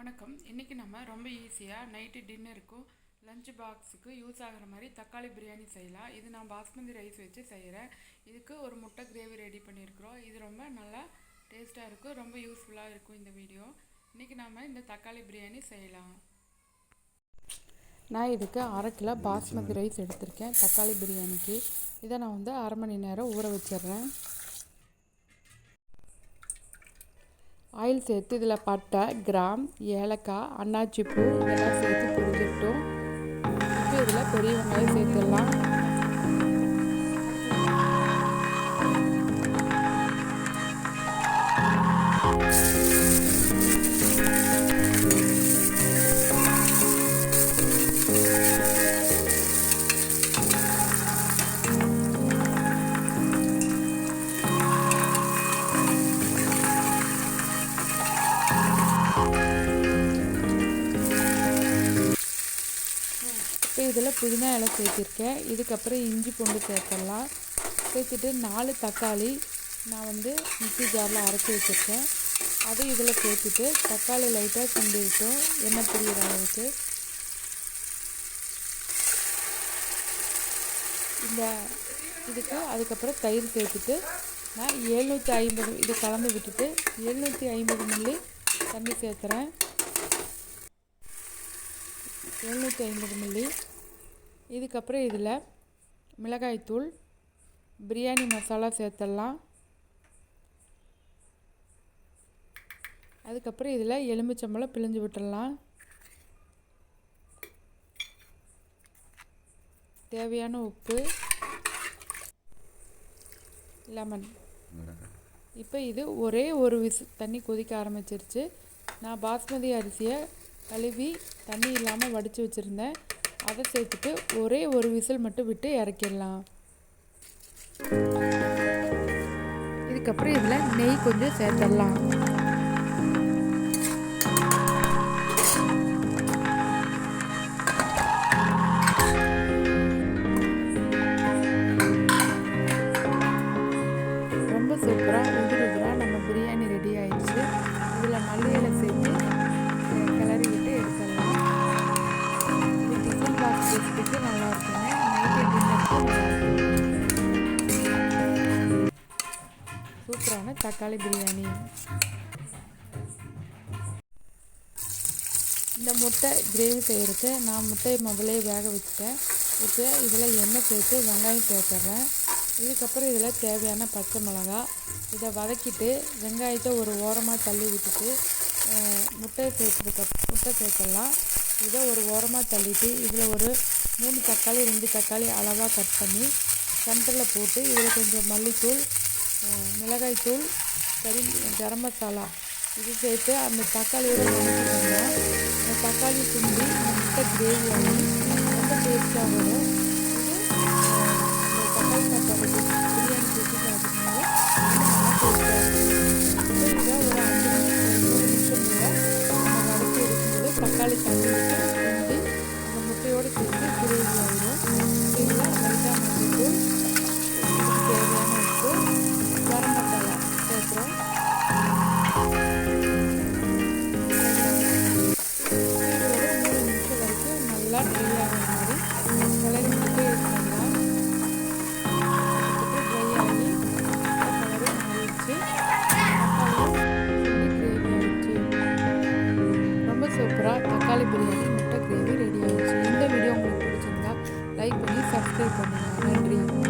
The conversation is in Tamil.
வணக்கம். இன்றைக்கி நம்ம ரொம்ப ஈஸியாக நைட்டு டின்னருக்கும் லஞ்ச் பாக்ஸுக்கு யூஸ் ஆகிற மாதிரி தக்காளி பிரியாணி செய்யலாம். இது நான் பாஸ்மதி ரைஸ் வச்சு செய்கிறேன் இதுக்கு ஒரு முட்டை கிரேவி ரெடி பண்ணியிருக்கிறோம் இது ரொம்ப நல்லா டேஸ்ட்டாக இருக்கும். ரொம்ப யூஸ்ஃபுல்லாக இருக்கும் இந்த வீடியோ இன்றைக்கி நாம் இந்த தக்காளி பிரியாணி செய்யலாம். நான் இதுக்கு அரை கிலோ பாஸ்மதி ரைஸ் எடுத்திருக்கேன். தக்காளி பிரியாணிக்கு. இதை நான் வந்து அரை மணி நேரம் ஊற வச்சிடுறேன். ஆயில் சேர்த்து இதில் பட்டை கிராம் ஏலக்காய் அன்னாச்சி பூ இதெல்லாம் சேர்த்து புரிஞ்சிட்டோம் இப்போ இதில் பெரிய வெங்காயம் சேர்த்துடலாம். இப்போ இதில் புதினா இலை சேர்த்திருக்கேன் இதுக்கப்புறம் இஞ்சி பூண்டு சேர்த்துடலாம். சேர்த்துட்டு நாலு தக்காளி நான் வந்து மிக்சி ஜாரில் அரைச்சி வச்சுருக்கேன். அதை இதில் சேர்த்துட்டு தக்காளி லைட்டாக கிண்டி விட்டோம். எண்ணெய் பிரிகிற அளவுக்கு. இந்த இதுக்கு அதுக்கப்புறம் தயிர் சேர்த்துட்டு நான் எழுநூற்றி ஐம்பது இது கலந்து விட்டுட்டு எழுநூற்றி ஐம்பது மில்லி தண்ணி சேர்த்துறேன் எழுநூற்றி ஐம்பது மில்லி. இதுக்கப்புறம் இதில் மிளகாய்த்தூள் பிரியாணி மசாலா சேர்த்துடலாம். அதுக்கப்புறம் இதில் எலுமிச்சம்பழம் பிழிஞ்சு விட்டுடலாம். தேவையான உப்பு லெமன். இப்போ இது ஒரே ஒரு விசு தண்ணி கொதிக்க ஆரம்பிச்சிருச்சு. நான் பாஸ்மதி அரிசியை கழுவி தண்ணி இல்லாமல் வடித்து வச்சுருந்தேன். அதை சேர்த்துட்டு ஒரே ஒரு விசில் மட்டும் விட்டு இறக்கிடலாம். இதுக்கப்புறம் இதில் நெய் கொஞ்சம் சேர்த்துடலாம். தக்காளி பிரியாணி. இந்த முட்டை கிரேவி செய்கிறதுக்கு நான் முட்டையை முதலே வேக வச்சுட்டேன். இப்போ இதில் எண்ணெய் சேர்த்து வெங்காயம் சேர்த்துட்றேன். இதுக்கப்புறம் இதில் தேவையான பச்சை மிளகா. இதை வதக்கிட்டு வெங்காயத்தை ஒரு ஓரமாக தள்ளி விட்டுட்டு முட்டையை சேர்த்துருக்க முட்டை சேர்த்துடலாம். இதை ஒரு ஓரமாக தள்ளிட்டு இதில் ஒரு மூணு தக்காளி ரெண்டு தக்காளி அளவாக கட் பண்ணி சென்டரில் போட்டு இதில் கொஞ்சம் மல்லித்தூள் மிளகாய்த்தூள் கறி கரம் மசாலா. இது சேர்த்து அந்த தக்காளியோட வதக்கிட்டோம்னா அந்த தக்காளி துண்டி முட்டை கிரேவி ஆகி ரொம்ப டேஸ்ட்டாக வரும். இது இந்த தக்காளி சாப்பாடு பிரியாணி சேர்த்து சாப்பிடும்போது நல்லா டேஸ்ட்டாக இருக்கும். கிரேவி ரெடி ஆகிடுச்சு இந்த வீடியோ உங்களுக்கு பிடிச்சிருந்தா லைக் பண்ணி சப்ஸ்கிரைப் பண்ணுங்கள் நன்றி